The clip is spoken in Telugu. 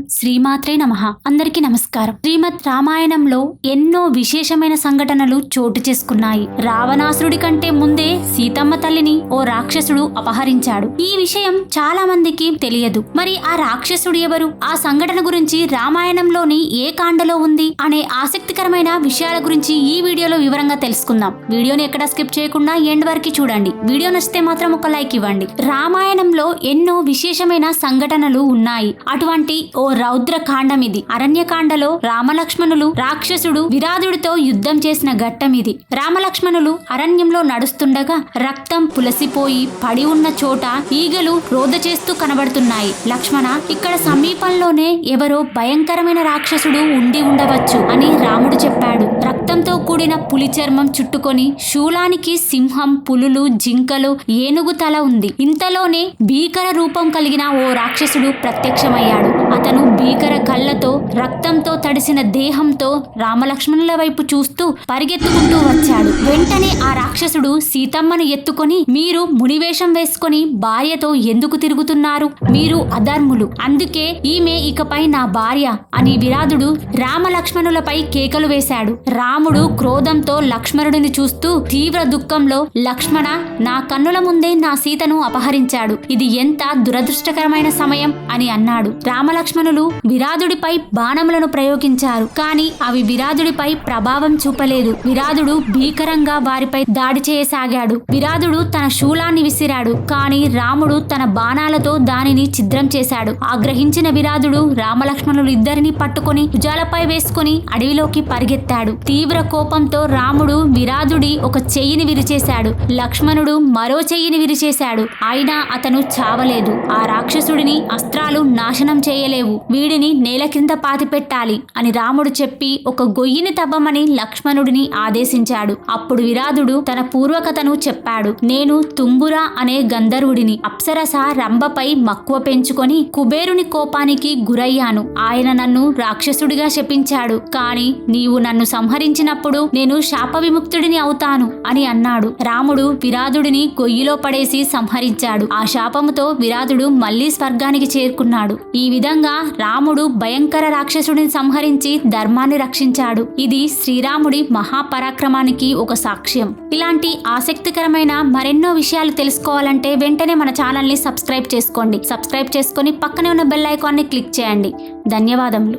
శ్రీమాత్రే నమ. అందరికీ నమస్కారం. శ్రీమద్ రామాయణంలో ఎన్నో విశేషమైన సంఘటనలు చోటు చేసుకున్నాయి. రావణాసురుడి కంటే ముందే సీతమ్మ తల్లిని ఓ రాక్షసుడు అపహరించాడు. ఈ విషయం చాలా మందికి తెలియదు. మరి ఆ రాక్షసుడు ఎవరు? ఆ సంఘటన గురించి రామాయణంలోని ఏ కాండలో ఉంది? అనే ఆసక్తికరమైన విషయాల గురించి ఈ వీడియోలో వివరంగా తెలుసుకుందాం. వీడియోని ఎక్కడ స్కిప్ చేయకుండా ఎండ్ వరకు చూడండి. వీడియో నచ్చితే మాత్రం ఒక లైక్ ఇవ్వండి. రామాయణంలో ఎన్నో విశేషమైన సంఘటనలు ఉన్నాయి. అటువంటి ఓ రౌద్ర కాండం ఇది అరణ్యకాండలో రామలక్ష్మణులు రాక్షసుడు విరాధుడితో యుద్ధం చేసిన ఘట్టం ఇది రామలక్ష్మణులు అరణ్యంలో నడుస్తుండగా రక్తం పులసిపోయి పడి ఉన్న చోట ఈగలు రోద చేస్తూ కనబడుతున్నాయి. లక్ష్మణ ఇక్కడ సమీపంలోనే ఎవరో భయంకరమైన రాక్షసుడు ఉండి ఉండవచ్చు అని రాముడు చెప్పాడు. రక్తంతో కూడిన పులి చర్మం చుట్టుకొని శూలానికి సింహం పులులు జింకలు ఏనుగు తల ఉంది. ఇంతలోనే భీకర రూపం కలిగిన ఓ రాక్షసుడు ప్రత్యక్షమయ్యాడు. అతను భీకర కళ్ళతో రక్తంతో తడిసిన దేహంతో రామలక్ష్మణుల వైపు చూస్తూ పరిగెత్తుకుంటూ వచ్చాడు. వెంటనే ఆ రాక్షసుడు సీతమ్మను ఎత్తుకొని మీరు మునివేషం వేసుకొని భార్యతో ఎందుకు తిరుగుతున్నారు? మీరు అధర్ములు. అందుకే ఈమె ఇకపై నా భార్య అని విరాధుడు రామలక్ష్మణులపై కేకలు వేశాడు. రాముడు క్రోధంతో లక్ష్మణుడిని చూస్తూ తీవ్ర దుఃఖంలో లక్ష్మణ నా కన్నుల ముందే నా సీతను అపహరించాడు. ఇది ఎంత దురదృష్టకరమైన సమయం అని అన్నాడు. రామల లక్ష్మణులు విరాధుడిపై బాణములను ప్రయోగించారు. కానీ అవి విరాధుడిపై ప్రభావం చూపలేదు. విరాధుడు భీకరంగా వారిపై దాడి చేయసాగాడు. విరాధుడు తన శూలాన్ని విసిరాడు. కానీ రాముడు తన బాణాలతో దానిని ఛిద్రం చేశాడు. ఆగ్రహించిన విరాధుడు రామలక్ష్మణులు ఇద్దరిని పట్టుకొని భుజాలపై వేసుకుని అడవిలోకి పరిగెత్తాడు. తీవ్ర కోపంతో రాముడు విరాధుడి ఒక చెయ్యిని విరిచేశాడు. లక్ష్మణుడు మరో చెయ్యిని విరిచేశాడు. అయినా అతను చావలేదు. ఆ రాక్షసుడిని అస్త్రాలు నాశనం చేయలేవు వీడిని నేల కింద పాతిపెట్టాలి అని రాముడు చెప్పి ఒక గొయ్యిని తవ్వమని లక్ష్మణుడిని ఆదేశించాడు. అప్పుడు విరాధుడు తన పూర్వకథను చెప్పాడు. నేను తుంబుర అనే గంధర్వుడిని అప్సరస రంభపై మక్కువ పెంచుకొని కుబేరుని కోపానికి గురయ్యాను. ఆయన నన్ను రాక్షసుడిగా శపించాడు. కాని నీవు నన్ను సంహరించినప్పుడు నేను శాప విముక్తుడిని అవుతాను అని అన్నాడు. రాముడు విరాధుడిని గొయ్యిలో పడేసి సంహరించాడు. ఆ శాపముతో విరాధుడు మళ్ళీ స్వర్గానికి చేరుకున్నాడు. ఈ విధంగా రాముడు భయంకర రాక్షసుడిని సంహరించి ధర్మాన్ని రక్షించాడు. ఇది శ్రీరాముడి మహాపరాక్రమానికి ఒక సాక్ష్యం. ఇలాంటి ఆసక్తికరమైన మరెన్నో విషయాలు తెలుసుకోవాలంటే వెంటనే మన ఛానల్ని సబ్స్క్రైబ్ చేసుకోండి. సబ్స్క్రైబ్ చేసుకొని పక్కనే ఉన్న బెల్ ఐకాన్ని క్లిక్ చేయండి. ధన్యవాదములు.